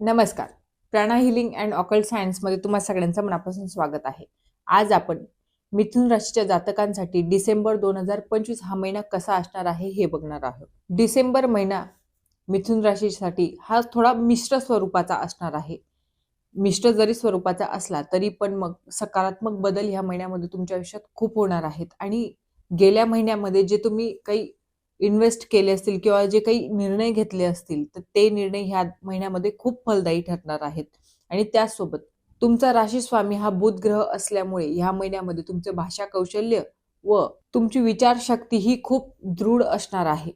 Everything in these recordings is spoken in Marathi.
नमस्कार. प्राणा हिलिंग अँड ऑकल्ट सायन्समध्ये तुम्हा सगळ्यांचं मनापासून स्वागत आहे. आज आपण मिथुन राशीच्या जातकांसाठी डिसेंबर दोन हजार पंचवीस हा महिना कसा असणार आहे हे बघणार आहोत. डिसेंबर महिना मिथुन राशीसाठी हा थोडा मिश्र स्वरूपाचा असणार आहे. मिश्र जरी स्वरूपाचा असला तरी पण मग सकारात्मक बदल ह्या महिन्यामध्ये तुमच्या आयुष्यात खूप होणार आहेत. आणि गेल्या महिन्यामध्ये जे तुम्ही काही इन्व्हेस्ट केले असतील किंवा जे काही निर्णय घेतले असतील तर ते निर्णय ह्या महिन्यामध्ये खूप फलदायी ठरणार आहेत. आणि त्याचसोबत तुमचा राशी स्वामी हा बुध ग्रह असल्यामुळे ह्या महिन्यामध्ये तुमचे भाषा कौशल्य व तुमची विचारशक्ती ही खूप दृढ असणार आहे.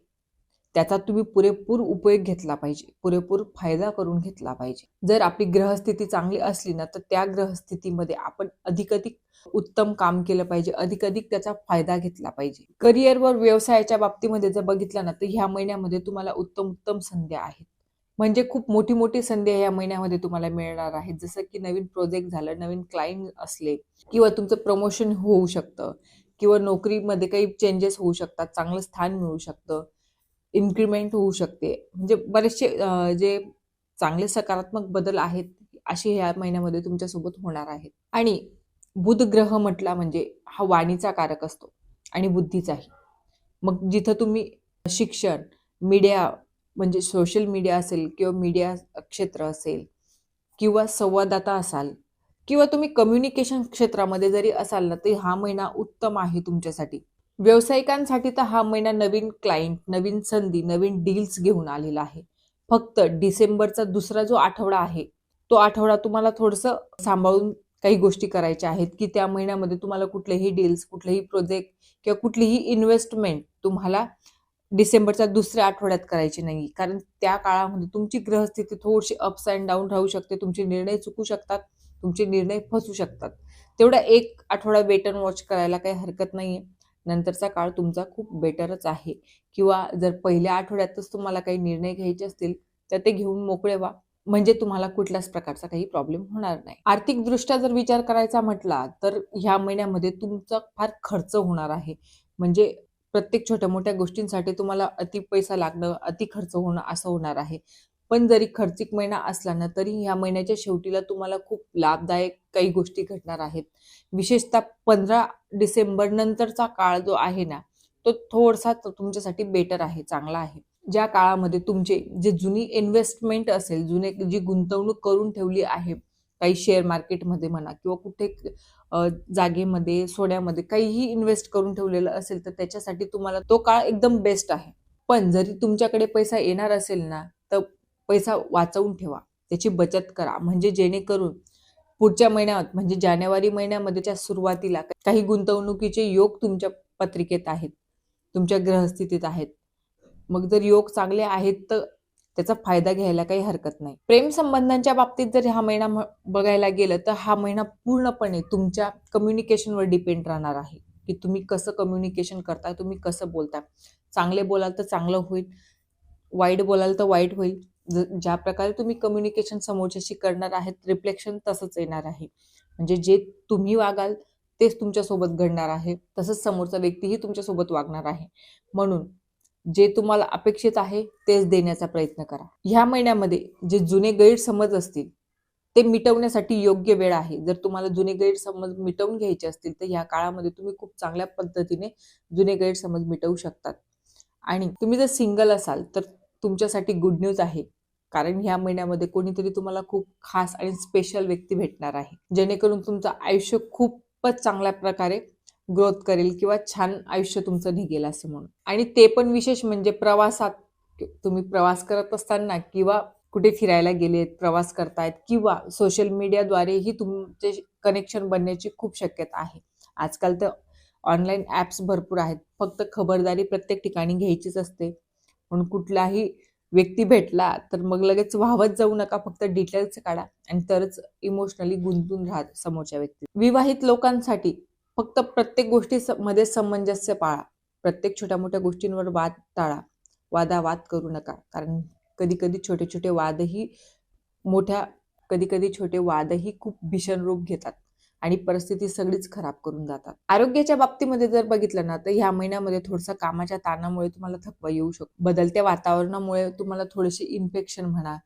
त्याचा तुम्ही पुरेपूर उपयोग घेतला पाहिजे पुरेपूर फायदा करून घेतला पाहिजे. जर आपली ग्रहस्थिती चांगली असली ना तर त्या ग्रहस्थितीमध्ये आपण अधिकाधिक उत्तम काम केलं पाहिजे अधिक त्याचा फायदा घेतला पाहिजे. करिअरवर व्यवसायाच्या बाबतीमध्ये जर बघितलं ना तर ह्या महिन्यामध्ये तुम्हाला उत्तम उत्तम संध्या आहेत. म्हणजे खूप मोठी मोठी संधी या महिन्यामध्ये तुम्हाला मिळणार आहेत. जसं की नवीन प्रोजेक्ट झालं नवीन क्लायंट असले किंवा तुमचं प्रमोशन होऊ शकतं किंवा नोकरीमध्ये काही चेंजेस होऊ शकतात चांगलं स्थान मिळू शकतं इन्क्रीमेंट होऊ शकते. म्हणजे बरेचसे जे चांगले सकारात्मक बदल आहेत असे ह्या महिन्यामध्ये तुमच्यासोबत होणार आहेत. आणि बुध ग्रह म्हटला म्हणजे हा वाणीचा कारक असतो आणि बुद्धीचाही. मग जिथं तुम्ही शिक्षण मीडिया म्हणजे सोशल मीडिया असेल किंवा मीडिया क्षेत्र असेल किंवा संवाददाता असाल किंवा तुम्ही कम्युनिकेशन क्षेत्रामध्ये जरी असाल ना तरी हा महिना उत्तम आहे तुमच्यासाठी. व्यावसायिकांसाठी तर हा महिना नवीन क्लायंट नवीन संधी नवीन डील्स घेऊन आलेला आहे. फक्त डिसेंबरचा दुसरा जो आठवडा आहे तो आठवडा तुम्हाला थोडंसं सांभाळून काही गोष्टी करायच्या आहेत की त्या महिन्यामध्ये तुम्हाला कुठलेही डील्स कुठलेही प्रोजेक्ट किंवा कुठलीही इन्व्हेस्टमेंट तुम्हाला डिसेंबरच्या दुसऱ्या आठवड्यात करायची नाही कारण त्या काळामध्ये तुमची ग्रहस्थिती थोडीशी अप्स अँड डाऊन राहू शकते तुमचे निर्णय चुकू शकतात तुमचे निर्णय फसू शकतात. तेवढा एक आठवडा वेट अँड वॉच करायला काही हरकत नाही आहे नंतरचा काळ तुमचा खूप बेटरच आहे. किंवा जर पहिल्या आठवड्यातच तुम्हाला काही निर्णय घ्यायचे असतील तर ते घेऊन मोकळे व्हा. म्हणजे तुम्हाला कुठल्याच प्रकारचा काही प्रॉब्लेम होणार नाही. आर्थिकदृष्ट्या जर विचार करायचा म्हटला तर ह्या महिन्यामध्ये तुमचा फार खर्च होणार आहे. म्हणजे प्रत्येक छोट्या मोठ्या गोष्टींसाठी तुम्हाला अति पैसा लागणं अति खर्च होणं असं होणार आहे. पण जरी खर्चिक महिना असला ना तरी ह्या महिन्याच्या शेवटीला तुम्हाला खूप लाभदायक काही गोष्टी घडणार आहेत. विशेषतः पंधरा डिसेंबर नंतरचा काळ जो आहे ना तो थोडासा तुमच्यासाठी बेटर आहे चांगला आहे. ज्या काळामध्ये तुमचे जे जुनी इन्व्हेस्टमेंट असेल जुने जी गुंतवणूक करून ठेवली आहे काही शेअर मार्केटमध्ये म्हणा किंवा कुठे जागेमध्ये सोन्यामध्ये काहीही इन्व्हेस्ट करून ठेवलेलं असेल तर त्याच्यासाठी तुम्हाला तो काळ एकदम बेस्ट आहे. पण जरी तुमच्याकडे पैसा येणार असेल ना तर पैसा वाचवून ठेवा. त्याची बचत करा. म्हणजे जेणेकरून पुढच्या महिन्यात म्हणजे जानेवारी महिन्यामध्येच्या सुरुवातीला काही गुंतवणुकीचे योग तुमच्या पत्रिकेत आहेत तुमच्या ग्रहस्थितीत आहेत मग जर योग चांगले आहेत तर त्याचा फायदा घ्यायला काही हरकत नाही. प्रेम संबंधांच्या बाबतीत जर हा महिना बघायला गेलं तर हा महिना पूर्णपणे तुमच्या कम्युनिकेशनवर डिपेंड राहणार आहे. की तुम्ही कसं कम्युनिकेशन करता तुम्ही कसं बोलताय. चांगले बोलाल तर चांगलं होईल वाईट बोलाल तर वाईट होईल. ज- ज्या प्रकारे तुम्ही कम्युनिकेशन समोरच्याशी करणार आहेत रिफ्लेक्शन तसंच येणार आहे. म्हणजे जे तुम्ही वागाल तेच तुमच्यासोबत घडणार आहे. तसंच समोरचा व्यक्तीही तुमच्यासोबत वागणार आहे. म्हणून जे तुम्हाला अपेक्षित आहे तेच देण्याचा प्रयत्न करा. ह्या महिन्यामध्ये जे जुने गैरसमज असतील ते मिटवण्यासाठी योग्य वेळ आहे. जर तुम्हाला जुने गैरसमज मिटवून घ्यायचे असतील तर ह्या काळामध्ये तुम्ही खूप चांगल्या पद्धतीने जुने गैरसमज मिटवू शकतात. आणि तुम्ही जर सिंगल असाल तर तुमच्यासाठी गुड न्यूज आहे. कारण ह्या महिन्यामध्ये कोणीतरी तुम्हाला खूप खास आणि स्पेशल व्यक्ती भेटणार आहे. जेणेकरून तुमचं आयुष्य खूपच चांगल्या प्रकारे ग्रोथ करेल किंवा छान आयुष्य तुमचं निघेल असं म्हणून. आणि ते पण विशेष म्हणजे प्रवासात तुम्ही प्रवास करत असताना किंवा कुठे फिरायला गेलेत प्रवास करतायत किंवा सोशल मीडियाद्वारेही तुमचे कनेक्शन बनण्याची खूप शक्यता आहे. आजकाल तर ऑनलाईन ॲप्स भरपूर आहेत. फक्त खबरदारी प्रत्येक ठिकाणी घ्यायचीच असते. म्हणून कुठलाही व्यक्ती भेटला तर मग लगेच वाहवत जाऊ नका फक्त डिटेल्स काढा आणि तरच इमोशनली गुंतून राहा समोरच्या व्यक्ती विवाहित लोकांसाठी फक्त प्रत्येक गोष्टी मध्ये सामंजस्य पाळा. प्रत्येक छोट्या मोठ्या गोष्टींवर वाद टाळा. वादावाद करू नका. कारण कधी कधी छोटे छोटे वादही मोठ्या कधी कधी छोटे वादही खूप भीषण रूप घेतात आणि परिस्थिती सगळीच खराब करून जातात. आरोग्याच्या बाबतीमध्ये जर बघितलं ना तर ह्या महिन्यामध्ये थोडसा कामाच्या ताणामुळे तुम्हाला थकवा येऊ शकतो. बदलत्या वातावरणामुळे तुम्हाला थोडेसे इन्फेक्शन म्हणा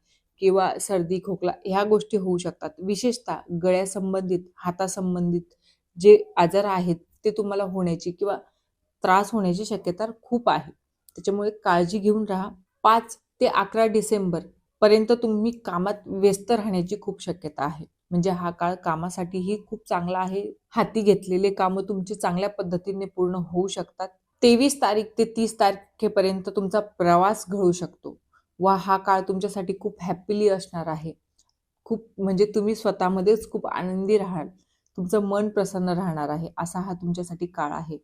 किंवा सर्दी खोकला ह्या गोष्टी होऊ शकतात. विशेषतः गळ्यासंबंधित हातासंबंधित जे आजार आहेत ते तुम्हाला होण्याची किंवा त्रास होण्याची शक्यता खूप आहे. त्याच्यामुळे काळजी घेऊन राहा. पाच ते अकरा डिसेंबर पर्यंत तुम्ही कामात व्यस्त राहण्याची खूप शक्यता आहे. म्हणजे हा काळ कामासाठीही खूप चांगला आहे. हाती घेतलेले कामं तुमची चांगल्या पद्धतीने पूर्ण होऊ शकतात. तेवीस तारीख ते तीस तारखेपर्यंत तुमचा प्रवास घडू शकतो. व हा काळ तुमच्यासाठी खूप हॅपीली असणार आहे. खूप म्हणजे तुम्ही स्वतःमध्येच खूप आनंदी राहाल. तुमचं मन प्रसन्न राहणार आहे असा हा तुमच्यासाठी काळ आहे.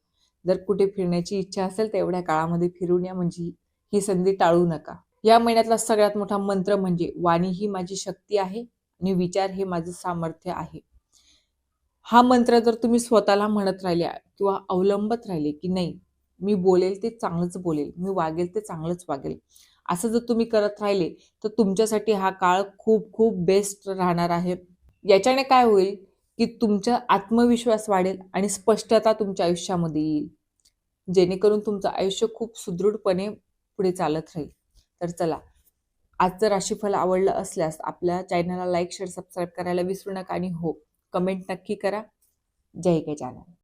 जर कुठे फिरण्याची इच्छा असेल तर एवढ्या काळामध्ये फिरून या म्हणजे ही संधी टाळू नका. या महिन्यातला सगळ्यात मोठा मंत्र म्हणजे वाणी ही माझी शक्ती आहे आणि विचार हे माझं सामर्थ्य आहे. हा मंत्र जर तुम्ही स्वतःला म्हणत राहिल्या किंवा अवलंबत राहिले की नाही मी बोलेल ते चांगलंच बोलेल मी वागेल ते चांगलंच वागेल. असं जर तुम्ही करत राहिले तर तुमच्यासाठी हा काळ खूप खूप बेस्ट राहणार आहे. याच्याने काय होईल? की तुमचा आत्मविश्वास वाढेल आणि स्पष्टता तुमच्या आयुष्यामध्ये येईल. जेणेकरून तुमचं आयुष्य खूप सुदृढपणे पुढे चालत राहील. तर चला आजचं राशीफल आवडलं असल्यास आपल्या चॅनलला लाईक शेअर सबस्क्राईब करायला विसरू नका आणि हो कमेंट नक्की करा. जय गजानन. जाणार